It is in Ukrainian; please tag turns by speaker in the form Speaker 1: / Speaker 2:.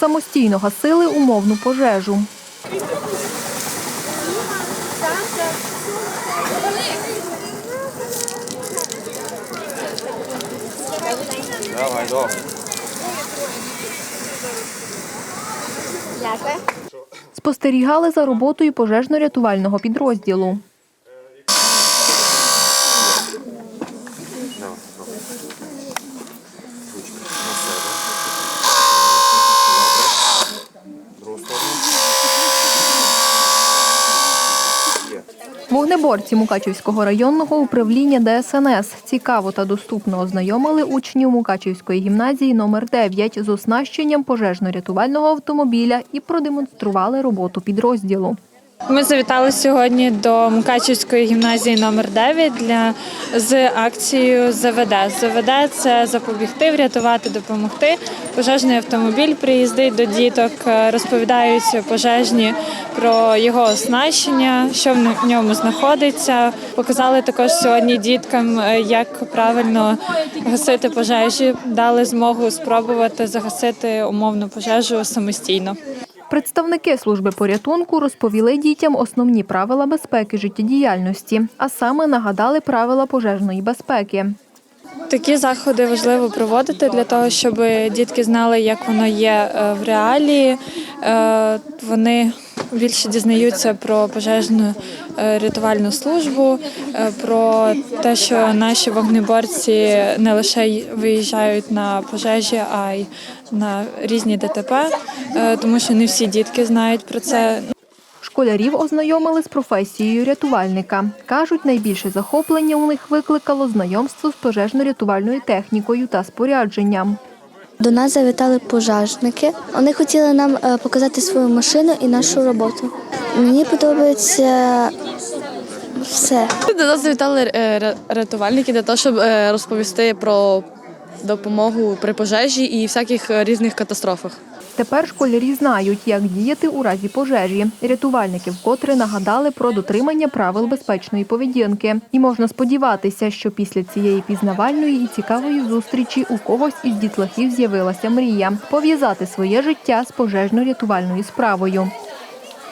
Speaker 1: Самостійно гасили умовну пожежу.
Speaker 2: Давай, добре.
Speaker 1: Спостерігали за роботою пожежно-рятувального підрозділу.
Speaker 2: Давай, добре. Ручки на себе. Добре. Другу сторону. Є.
Speaker 1: Вогнеборці Мукачівського районного управління ДСНС цікаво та доступно ознайомили учнів Мукачівської гімназії номер 9 з оснащенням пожежно-рятувального автомобіля і продемонстрували роботу підрозділу.
Speaker 3: Ми завітали сьогодні до Мукачівської гімназії номер 9 для з акцією ЗВД. ЗВД це запобігти, врятувати, допомогти. Пожежний автомобіль приїздить до діток, е, розповідають пожежні про його оснащення, що в ньому знаходиться. Показали також сьогодні діткам, е, як правильно гасити пожежі, дали змогу спробувати загасити умовну пожежу самостійно.
Speaker 1: Представники служби порятунку розповіли дітям основні правила безпеки життєдіяльності, а саме нагадали правила пожежної безпеки.
Speaker 3: Такі заходи важливо проводити для того, щоб дітки знали, як воно є е, в реалії. Е, Вони більше дізнаються про пожежну е, рятувальну службу, про те, що наші вогнеборці не лише виїжджають на пожежі, а й на різні ДТП, тому що не всі дітки знають про це.
Speaker 1: Школярів ознайомили з професією рятувальника. Кажуть, найбільше захоплення у них викликало знайомство з пожежно-рятувальною технікою та спорядженням.
Speaker 4: До нас завітали пожежники. Вони хотіли нам е, показати свою машину і нашу роботу. Мені подобається все.
Speaker 5: До нас завітали е, рятувальники для того, щоб е, розповісти про допомогу при пожежі і всяких е, різних катастрофах.
Speaker 1: Тепер школярі знають, як діяти у разі пожежі. Рятувальники вкотре нагадали про дотримання правил безпечної поведінки. І можна сподіватися, що після цієї пізнавальної і цікавої зустрічі у когось із дітлахів з'явилася мрія пов'язати своє життя з пожежно-рятувальною справою.